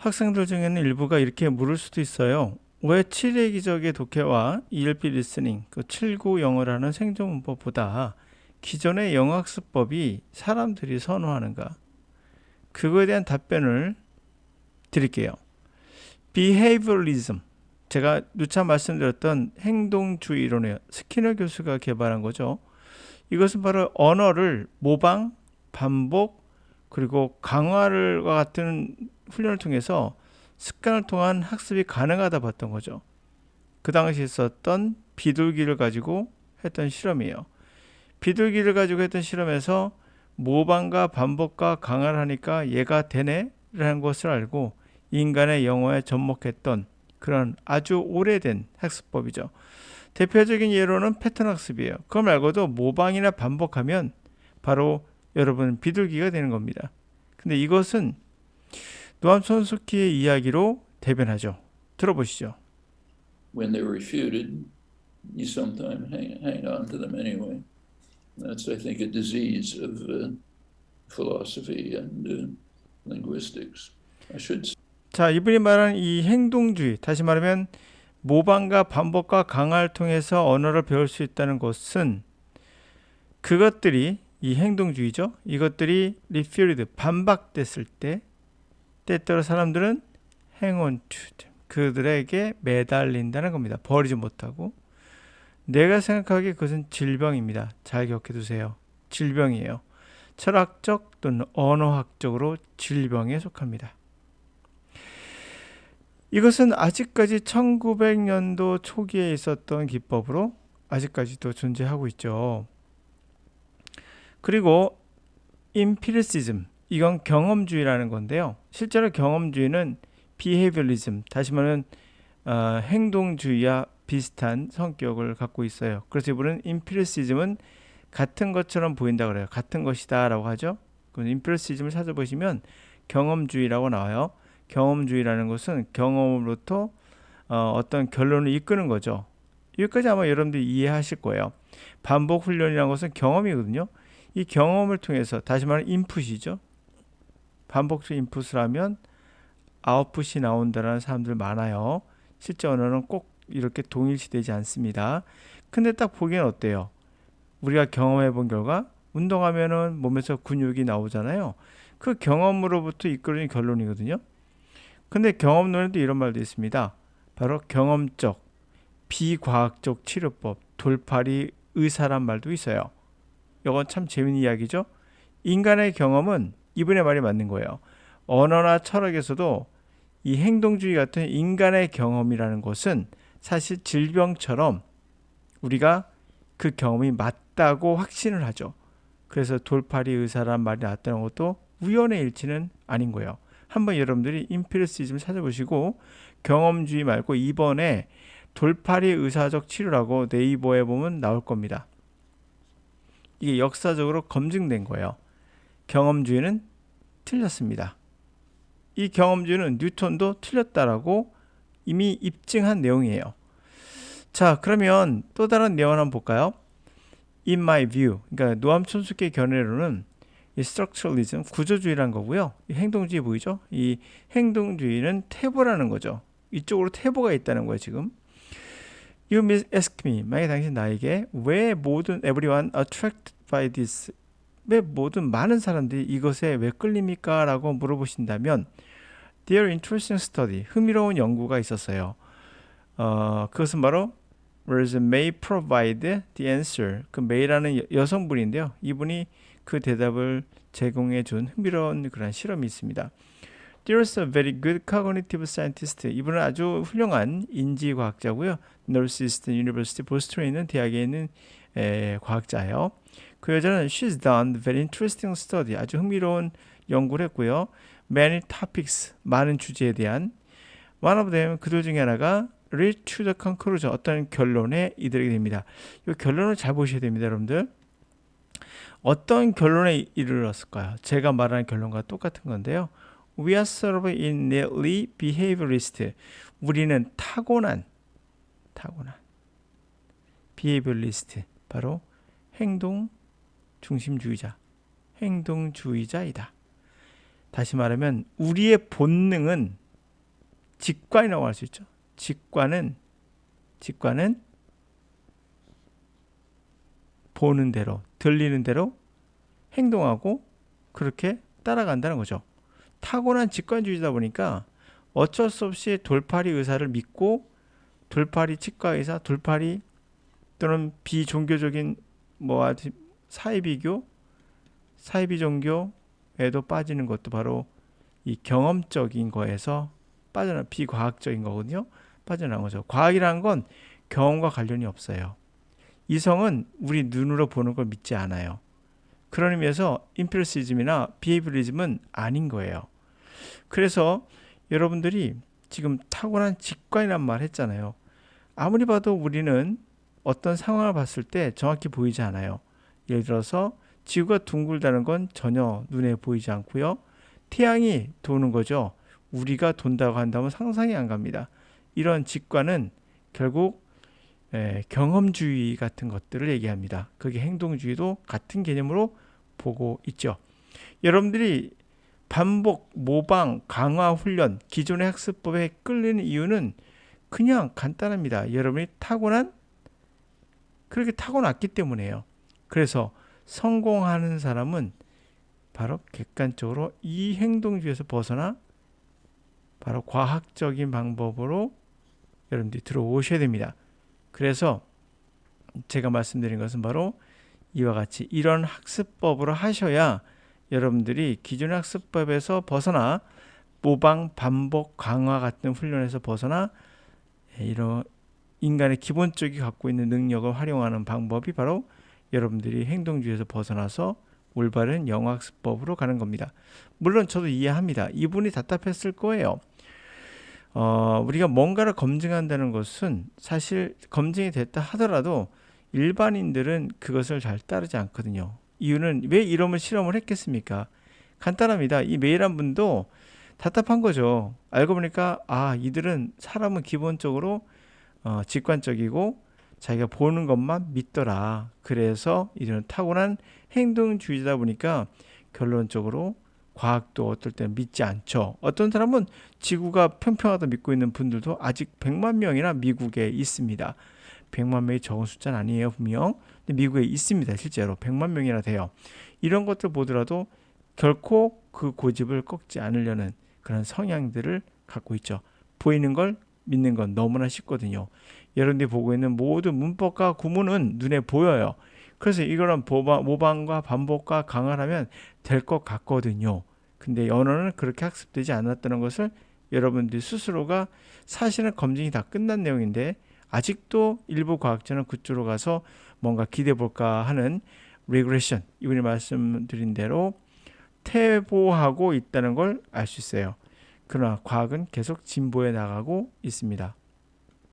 학생들 중에는 일부가 이렇게 물을 수도 있어요. 왜 7회 기적의 독해와 ELP 리스닝, 그79 영어를 하는 생존 문법보다 기존의 영어 학습법이 사람들이 선호하는가? 그거에 대한 답변을 드릴게요. behavioralism. 제가 누차 말씀드렸던 행동주의론이에요. 스키너 교수가 개발한 거죠. 이것은 바로 언어를 모방, 반복, 그리고 강화를 같은 훈련을 통해서 습관을 통한 학습이 가능하다 봤던 거죠. 그 당시 있었던 비둘기를 가지고 했던 실험이에요. 비둘기를 가지고 했던 실험에서 모방과 반복과 강화를 하니까 얘가 되네라는 것을 알고 인간의 영어에 접목했던 그런 아주 오래된 학습법이죠. 대표적인 예로는 패턴 학습이에요. 그걸 말고도 모방이나 반복하면 바로 여러분 비둘기가 되는 겁니다. 근데 이것은 노암 촌스키의 이야기로 대변하죠. 들어보시죠. when they're refuted, you sometimes hang, hang on to them anyway. That's, I think, a disease of uh, philosophy and uh, linguistics. I should say. 자, 이분이 말한 이 행동주의, 다시 말하면 모방과 반복과 강화를 통해서 언어를 배울 수 있다는 것은 그것들이 이 행동주의죠. 이것들이 리퓨리드 반박됐을 때 때때로 사람들은 to 그들에게 매달린다는 겁니다. 버리지 못하고 내가 생각하기에 그것은 질병입니다. 잘 기억해 두세요. 질병이에요. 철학적 또는 언어학적으로 질병에 속합니다. 이것은 아직까지 1900년도 초기에 있었던 기법으로 아직까지도 존재하고 있죠. 그리고 임피리시즘 이건 경험주의라는 건데요. 실제로 경험주의는 비헤이비얼리즘 다시 말하면 어, 행동주의와 비슷한 성격을 갖고 있어요. 그래서 이분은 임피리시즘은 같은 것처럼 보인다 그래요. 같은 것이다라고 하죠. 그 임피리시즘을 찾아보시면 경험주의라고 나와요. 경험주의라는 것은 경험으로부터 어, 어떤 결론을 이끄는 거죠. 여기까지 아마 여러분들이 이해하실 거예요. 반복 훈련이라는 것은 경험이거든요. 이 경험을 통해서 다시 말하면 인풋이죠. 반복적 인풋을 하면 아웃풋이 나온다는 사람들 많아요. 실제 언어는 꼭 이렇게 동일시되지 않습니다. 근데 딱 보기엔 어때요? 우리가 경험해 본 결과 운동하면은 몸에서 근육이 나오잖아요. 그 경험으로부터 이끌어진 결론이거든요. 근데 경험론에도 이런 말도 있습니다. 바로 경험적, 비과학적 치료법, 돌팔이 의사란 말도 있어요. 이건 참 재밌는 이야기죠. 인간의 경험은 이분의 말이 맞는 거예요. 언어나 철학에서도 이 행동주의 같은 인간의 경험이라는 것은 사실 질병처럼 우리가 그 경험이 맞다고 확신을 하죠. 그래서 돌팔이 의사란 말이 나왔다는 것도 우연의 일치는 아닌 거예요. 한번 여러분들이 임피리시즘을 찾아보시고 경험주의 말고 이번에 돌팔이 의사적 치료라고 네이버에 보면 나올 겁니다. 이게 역사적으로 검증된 거예요. 경험주의는 틀렸습니다. 이 경험주의는 뉴턴도 틀렸다라고 이미 입증한 내용이에요. 자, 그러면 또 다른 내용 한번 볼까요? In my view, 그러니까 노암 촌스키의 견해로는 이 structuralism 구조주의란 거고요. 이 행동주의 보이죠? 이 행동주의는 태보라는 거죠. 이쪽으로 태보가 있다는 거예요, 지금. You ask me, 만약 당신 나에게 왜 모든 everyone attracted by this 왜 모든 많은 사람들이 이것에 왜 끌립니까? 라고 물어보신다면 Their interesting study, 흥미로운 연구가 있었어요. 어, 그것은 바로 May provide the answer. 그 May라는 여, 성분인데요 이분이 그 대답을 제공해 준 흥미로운 그런 실험이 있습니다. There's a very good cognitive scientist. 이분은 아주 훌륭한 인지과학자고요. Northeastern University 보스턴에 있는 대학에 있는 에, 과학자예요. 그 여자는 she's done very interesting study. 아주 흥미로운 연구를 했고요. Many topics, 많은 주제에 대한 one of them 그들 중에 하나가 reach to the conclusion 어떤 결론에 이르게 됩니다. 이 결론을 잘 보셔야 됩니다, 여러분들. 어떤 결론에 이르렀을까요? 제가 말하는 결론과 똑같은 건데요. We are sort of innately behaviorist. 우리는 타고난 타고난 behaviorist 바로 행동 중심주의자, 행동주의자이다. 다시 말하면 우리의 본능은 직관이라고 할 수 있죠. 직관은 직관은 보는 대로 들리는 대로 행동하고 그렇게 따라간다는 거죠. 타고난 직관주의다 보니까 어쩔 수 없이 돌팔이 의사를 믿고 돌팔이 치과 의사, 돌팔이 또는 비종교적인 뭐 사이비교, 사이비 종교에도 빠지는 것도 바로 이 경험적인 거에서 빠져나 비과학적인 거거든요. 빠져나온 거죠. 과학이라는 건 경험과 관련이 없어요. 이성은 우리 눈으로 보는 걸 믿지 않아요. 그런 의미에서 임피리시즘이나 비헤이비리즘은 아닌 거예요. 그래서 여러분들이 지금 타고난 직관이란 말 했잖아요. 아무리 봐도 우리는 어떤 상황을 봤을 때 정확히 보이지 않아요. 예를 들어서 지구가 둥글다는 건 전혀 눈에 보이지 않고요. 태양이 도는 거죠. 우리가 돈다고 한다면 상상이 안 갑니다. 이런 직관은 결국 에, 경험주의 같은 것들을 얘기합니다. 그게 행동주의도 같은 개념으로 보고 있죠. 여러분들이 반복, 모방, 강화 훈련, 기존의 학습법에 끌리는 이유는 그냥 간단합니다. 여러분이 타고난 그렇게 타고났기 때문에요. 그래서 성공하는 사람은 바로 객관적으로 이 행동주의에서 벗어나 바로 과학적인 방법으로 여러분들이 들어오셔야 됩니다. 그래서 제가 말씀드린 것은 바로 이와 같이 이런 학습법으로 하셔야 여러분들이 기존의 학습법에서 벗어나 모방, 반복, 강화 같은 훈련에서 벗어나 이런 인간의 기본적이 갖고 있는 능력을 활용하는 방법이 바로 여러분들이 행동주의에서 벗어나서 올바른 영학습법으로 가는 겁니다. 물론 저도 이해합니다. 이분이 답답했을 거예요. 어, 우리가 뭔가를 검증한다는 것은 사실 검증이 됐다 하더라도 일반인들은 그것을 잘 따르지 않거든요. 이유는 왜 이름을 실험을 했겠습니까? 간단합니다. 이 메일한 분도 답답한 거죠. 알고 보니까 아 이들은 사람은 기본적으로 어, 직관적이고 자기가 보는 것만 믿더라. 그래서 이들은 타고난 행동주의다 보니까 결론적으로 과학도 어떨 때는 믿지 않죠. 어떤 사람은 지구가 평평하다 믿고 있는 분들도 아직 100만 명이나 미국에 있습니다. 100만 명이 적은 숫자는 아니에요, 분명. 근데 미국에 있습니다, 실제로. 100만 명이나 돼요. 이런 것들 보더라도 결코 그 고집을 꺾지 않으려는 그런 성향들을 갖고 있죠. 보이는 걸 믿는 건 너무나 쉽거든요. 여러분들이 보고 있는 모든 문법과 구문은 눈에 보여요. 그래서 이거는 모방과 반복과 강화하면 될 것 같거든요. 근데 언어는 그렇게 학습되지 않았다는 것을 여러분들이 스스로가 사실은 검증이 다 끝난 내용인데 아직도 일부 과학자는 그쪽으로 가서 뭔가 기대 볼까 하는 리그레션 이분이 말씀드린 대로 퇴보하고 있다는 걸 알 수 있어요. 그러나 과학은 계속 진보해 나가고 있습니다.